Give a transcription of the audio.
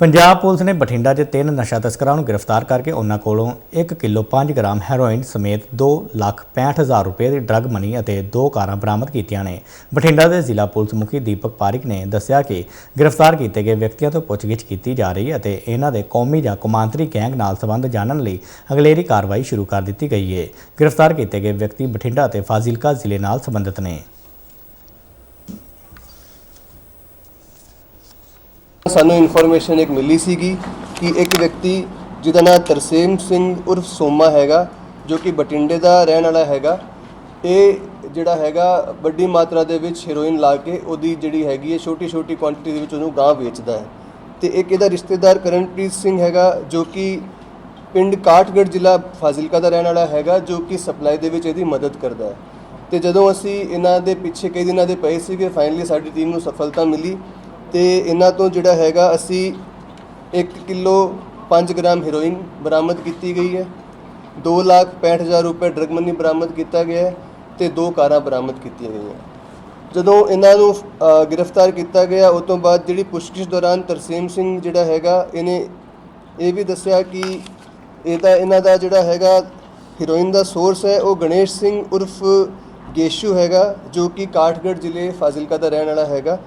Punjab police ਨੇ ਬਠਿੰਡਾ 'ਚ ਤਿੰਨ ਨਸ਼ਾ ਤਸਕਰਾਂ ਨੂੰ ਗ੍ਰਿਫਤਾਰ ਕਰਕੇ ਉਹਨਾਂ ਕੋਲੋਂ 1 ਕਿਲੋ 5 ਗ੍ਰਾਮ ਹੈਰੋਇਨ ਸਮੇਤ 2 ਲੱਖ 65000 ਰੁਪਏ ਦੀ ਡਰੱਗ ਮਨੀ ਅਤੇ ਦੋ ਕਾਰਾਂ ਬਰਾਮਦ ਕੀਤੀਆਂ ਨੇ। ਬਠਿੰਡਾ ਦੇ ਜ਼ਿਲ੍ਹਾ ਪੁਲਿਸ ਮੁਖੀ ਦੀਪਕ ਪਾਰਿਕ ਨੇ ਦੱਸਿਆ ਕਿ ਗ੍ਰਿਫਤਾਰ ਕੀਤੇ ਗਏ ਵਿਅਕਤੀਆਂ ਤੋਂ ਪੁੱਛਗਿੱਛ ਕੀਤੀ ਜਾ ਰਹੀ ਹੈ ਅਤੇ ਇਹਨਾਂ ਦੇ ਕੌਮੀ ਜਾਂ ਕੌਮਾਂਤਰੀ ਗੈਂਗ ਨਾਲ ਸੰਬੰਧ ਜਾਣਨ ਲਈ ਅਗਲੇਰੀ ਕਾਰਵਾਈ ਸ਼ੁਰੂ ਕਰ ਦਿੱਤੀ ਗਈ ਹੈ ਗ੍ਰਿਫਤਾਰ ਕੀਤੇ ਗਏ ਵਿਅਕਤੀ ਬਠਿੰਡਾ ਅਤੇ ਫਾਜ਼ਿਲਕਾ ਜ਼ਿਲ੍ਹੇ ਨਾਲ ਸੰਬੰਧਿਤ ਨੇ। ਸਾਨੂੰ ਇਨਫੋਰਮੇਸ਼ਨ ਇੱਕ ਮਿਲੀ ਸੀਗੀ ਕਿ ਇੱਕ ਵਿਅਕਤੀ ਜਿਹਦਾ ਨਾਮ ਤਰਸੇਮ ਸਿੰਘ ਉਰਫ ਸੋਮਾ ਹੈਗਾ, ਜੋ ਕਿ ਬਟਿੰਡੇ ਦਾ ਰਹਿਣ ਵਾਲਾ ਹੈਗਾ। ਇਹ ਜਿਹੜਾ ਹੈਗਾ, ਵੱਡੀ ਮਾਤਰਾ ਦੇ ਵਿੱਚ ਹੀਰੋਇਨ ਲਾ ਕੇ ਉਹਦੀ ਜਿਹੜੀ ਹੈਗੀ ਹੈ ਛੋਟੀ ਛੋਟੀ ਕੁਆਂਟੀਟੀ ਦੇ ਵਿੱਚ ਉਹਨੂੰ ਗਾਂ ਵੇਚਦਾ ਹੈ। ਤੇ ਇੱਕ ਇਹਦਾ ਰਿਸ਼ਤੇਦਾਰ ਕਰਨਪ੍ਰੀਤ ਸਿੰਘ ਹੈਗਾ, ਜੋ ਕਿ ਪਿੰਡ ਕਾਠਗੜ੍ਹ ਜ਼ਿਲ੍ਹਾ ਫਾਜ਼ਿਲਕਾ ਦਾ ਰਹਿਣ ਵਾਲਾ ਹੈਗਾ, ਜੋ ਕਿ ਸਪਲਾਈ ਦੇ ਵਿੱਚ ਇਹਦੀ ਮਦਦ ਕਰਦਾ ਹੈ। ਤੇ ਜਦੋਂ ਅਸੀਂ ਇਹਨਾਂ ਦੇ ਪਿੱਛੇ ਕਈ ਦਿਨਾਂ ਦੇ ਪਏ ਸੀਗੇ ਫਾਈਨਲੀ ਸਾਡੀ ਟੀਮ ਨੂੰ ਸਫਲਤਾ ਮਿਲੀ। ਤੇ ਇਹਨਾਂ ਤੋਂ ਜਿਹੜਾ ਹੈਗਾ ਅਸੀਂ 1 ਕਿਲੋ 5 ਗ੍ਰਾਮ ਹੀਰੋਇਨ ਬਰਾਮਦ ਕੀਤੀ ਗਈ ਹੈ। 2 ਲੱਖ 65000 ਰੁਪਏ ਡਰਗ ਮਨੀ ਬਰਾਮਦ ਕੀਤਾ ਗਿਆ ਹੈ ਤੇ ਦੋ ਕਾਰਾਂ ਬਰਾਮਦ ਕੀਤੀਆਂ ਗਈਆਂ ਜਦੋਂ ਇਹਨਾਂ ਨੂੰ ਗ੍ਰਿਫਤਾਰ ਕੀਤਾ ਗਿਆ, ਉਸ ਤੋਂ ਬਾਅਦ ਜਿਹੜੀ ਪੁੱਛਗਿੱਛ ਦੌਰਾਨ ਤਰਸੇਮ ਸਿੰਘ ਜਿਹੜਾ ਹੈਗਾ, ਇਹਨੇ ਇਹ ਵੀ ਦੱਸਿਆ ਕਿ ਇਹ ਤਾਂ ਇਹਨਾਂ ਦਾ ਜਿਹੜਾ ਹੈਗਾ ਹੀਰੋਇਨ ਦਾ ਸੋਰਸ ਹੈ, ਉਹ ਗਣੇਸ਼ ਸਿੰਘ ਉਰਫ ਗੇਸ਼ੂ ਹੈਗਾ, ਜੋ ਕਿ ਕਾਠਗੜ੍ਹ ਜ਼ਿਲ੍ਹੇ ਫਾਜ਼ਿਲਕਾ ਦਾ ਰਹਿਣ ਵਾਲਾ ਹੈਗਾ।